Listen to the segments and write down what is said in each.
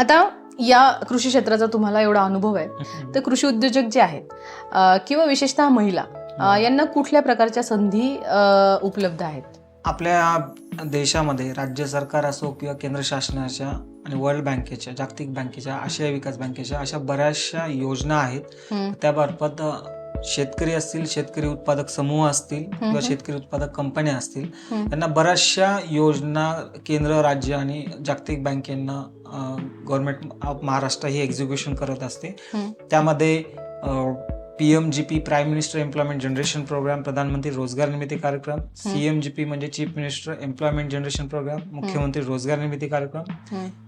आता या कृषी क्षेत्राचा तुम्हाला एवढा अनुभव आहे. तर कृषी उद्योजक जे आहेत किंवा विशेषतः महिला यांना कुठल्या प्रकारच्या संधी उपलब्ध आहेत? आपल्या देशामध्ये राज्य सरकार असो किंवा केंद्र शासनाच्या आणि वर्ल्ड बँकेच्या जागतिक बँकेच्या आशियाई विकास बँकेच्या अशा बऱ्याचशा योजना आहेत. त्यामार्फत शेतकरी असतील शेतकरी उत्पादक समूह असतील किंवा. शेतकरी उत्पादक कंपन्या असतील. त्यांना बऱ्याचशा योजना केंद्र राज्य आणि जागतिक बँकेंना गव्हर्नमेंट ऑफ महाराष्ट्र ही एक्झिक्युशन करत असते. त्यामध्ये P M G P prime minister employment generation programme प्रधानमंत्री रोजगार निर्मिती कार्यक्रम सी एम जी पी म्हणजे chief minister employment generation programme मुख्यमंत्री रोजगार निर्मिती कार्यक्रम.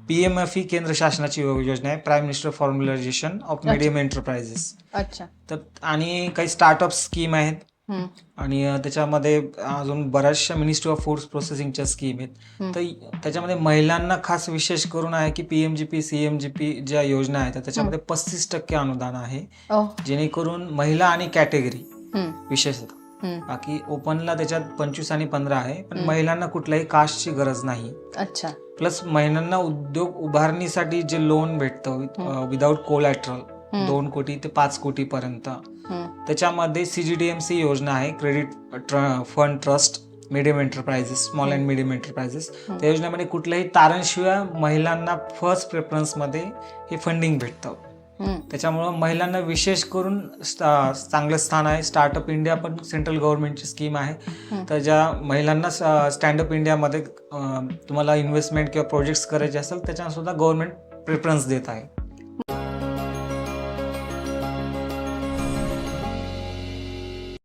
पी एम एफ ही केंद्र शासनाची योजना आहे prime minister formalisation of medium enterprises अच्छा. तर आणि काही स्टार्टअप स्कीम आहेत हम्म, आणि अ, त्याच्यामध्ये अजून बऱ्याचशा मिनिस्ट्री ऑफ फूड्स प्रोसेसिंगच्या स्कीम आहेत हम्म. तर त्याच्यामध्ये महिलांना खास विशेष करून आहे की P M G P C M G P ज्या योजना आहेत तर त्याच्यामध्ये पस्तीस टक्के अनुदान आहे ओ, जेणेकरून महिला आणि कॅटेगरी हम्म, विशेषतः हम्म. बाकी ओपनला त्याच्यात पंचवीस आणि पंधरा आहे पण हम्म. महिलांना कुठल्याही कास्टची गरज नाही अच्छा प्लस महिलांना उद्योग उभारणीसाठी जे लोन भेटतं. विदाऊट कोलॅटरल दोन कोटी ते पाच कोटी पर्यंत त्याच्यामध्ये C G D M C योजना आहे credit fund trust medium enterprises small and medium enterprises. त्या योजनेमध्ये कुठल्याही तारणशिवाय महिलांना फर्स्ट प्रेफरन्समध्ये हे फंडिंग भेटतं. त्याच्यामुळं महिलांना विशेष करून चांगलं स्थान आहे. स्टार्टअप इंडिया पण सेंट्रल गव्हर्नमेंटची स्कीम आहे. तर ज्या महिलांना स्टँडअप इंडियामध्ये तुम्हाला इन्व्हेस्टमेंट किंवा प्रोजेक्ट्स करायचे असेल त्याच्यानं सुद्धा गव्हर्नमेंट प्रेफरन्स देत आहे.